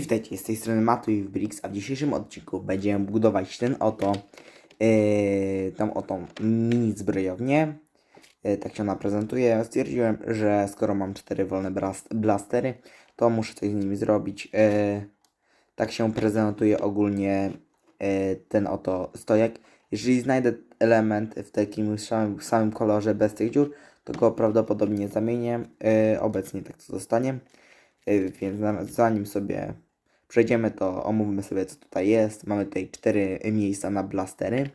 Witajcie, z tej strony Matu i Brix, a w dzisiejszym odcinku będziemy budować ten oto, yy, tą oto mini zbrojownię. Yy, tak się ona prezentuje. Stwierdziłem, że skoro mam cztery wolne blastery, to muszę coś z nimi zrobić. Yy, tak się prezentuje ogólnie yy, ten oto stojak. Jeżeli znajdę element w takim samym, samym kolorze bez tych dziur, to go prawdopodobnie zamienię. Yy, obecnie tak to zostanie. Więc zanim sobie przejdziemy, to omówmy sobie, co tutaj jest. Mamy tutaj cztery miejsca na blastery.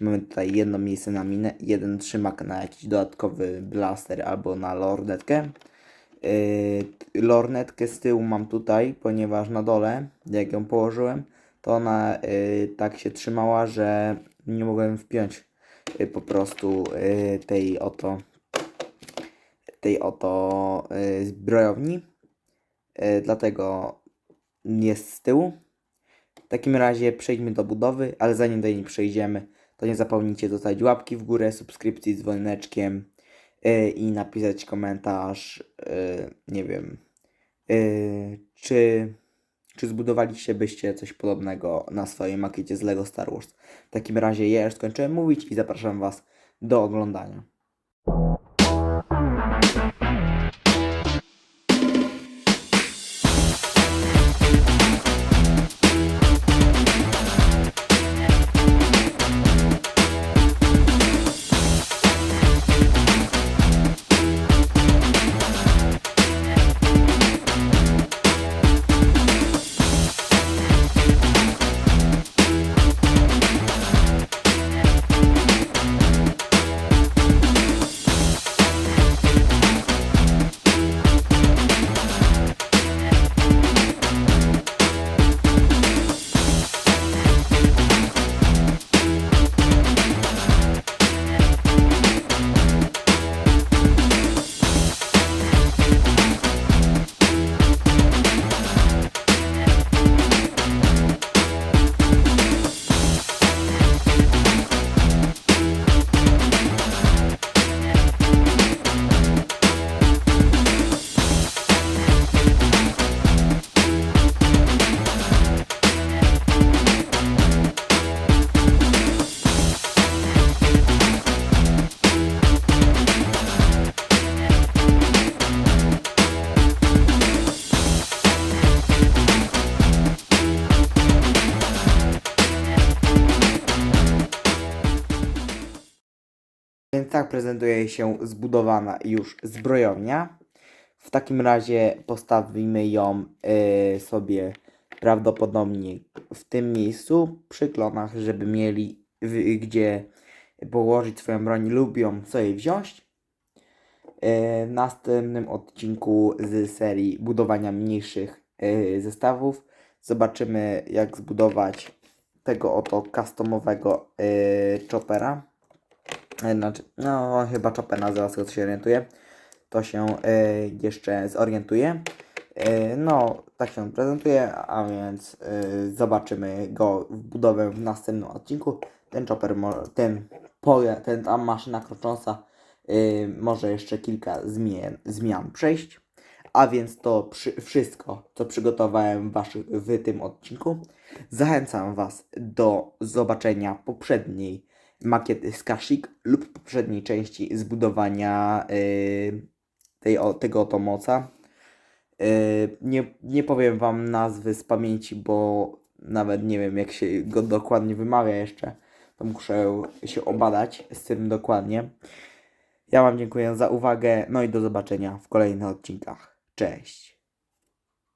Mamy tutaj jedno miejsce na minę, jeden trzymak na jakiś dodatkowy blaster albo na lornetkę. Yy, lornetkę z tyłu mam tutaj, ponieważ na dole, jak ją położyłem, to ona yy, tak się trzymała, że nie mogłem wpiąć yy, po prostu yy, tej oto tej oto yy, zbrojowni. Yy, dlatego jest z tyłu. W takim razie przejdźmy do budowy, ale zanim do niej przejdziemy, to nie zapomnijcie zostawić łapki w górę, subskrypcji z dzwoneczkiem yy, i napisać komentarz, yy, nie wiem, yy, czy, czy zbudowaliście byście coś podobnego na swojej makiecie z LEGO Star Wars. W takim razie ja już skończyłem mówić i zapraszam Was do oglądania. Tak prezentuje się zbudowana już zbrojownia. W takim razie postawimy ją y, sobie prawdopodobnie w tym miejscu przy klonach, żeby mieli w, gdzie położyć swoją broń lub ją sobie wziąć. Y, w następnym odcinku z serii budowania mniejszych y, zestawów zobaczymy jak zbudować tego oto customowego y, chopera. E, Znaczy, no chyba Chopin nazywa, z tego co się orientuje. To się e, jeszcze zorientuje. E, no, tak się prezentuje, a więc e, zobaczymy go w budowę w następnym odcinku. Ten chopper, ten, poja- ten ta maszyna krocząca e, może jeszcze kilka zmian, zmian przejść. A więc to wszystko, co przygotowałem waszych, w tym odcinku. Zachęcam Was do zobaczenia poprzedniej makiety z lub poprzedniej części zbudowania yy, tej, o, tego oto moca. Yy, nie, nie powiem Wam nazwy z pamięci, bo nawet nie wiem jak się go dokładnie wymawia jeszcze. To muszę się obadać z tym dokładnie. Ja Wam dziękuję za uwagę, no i do zobaczenia w kolejnych odcinkach. Cześć!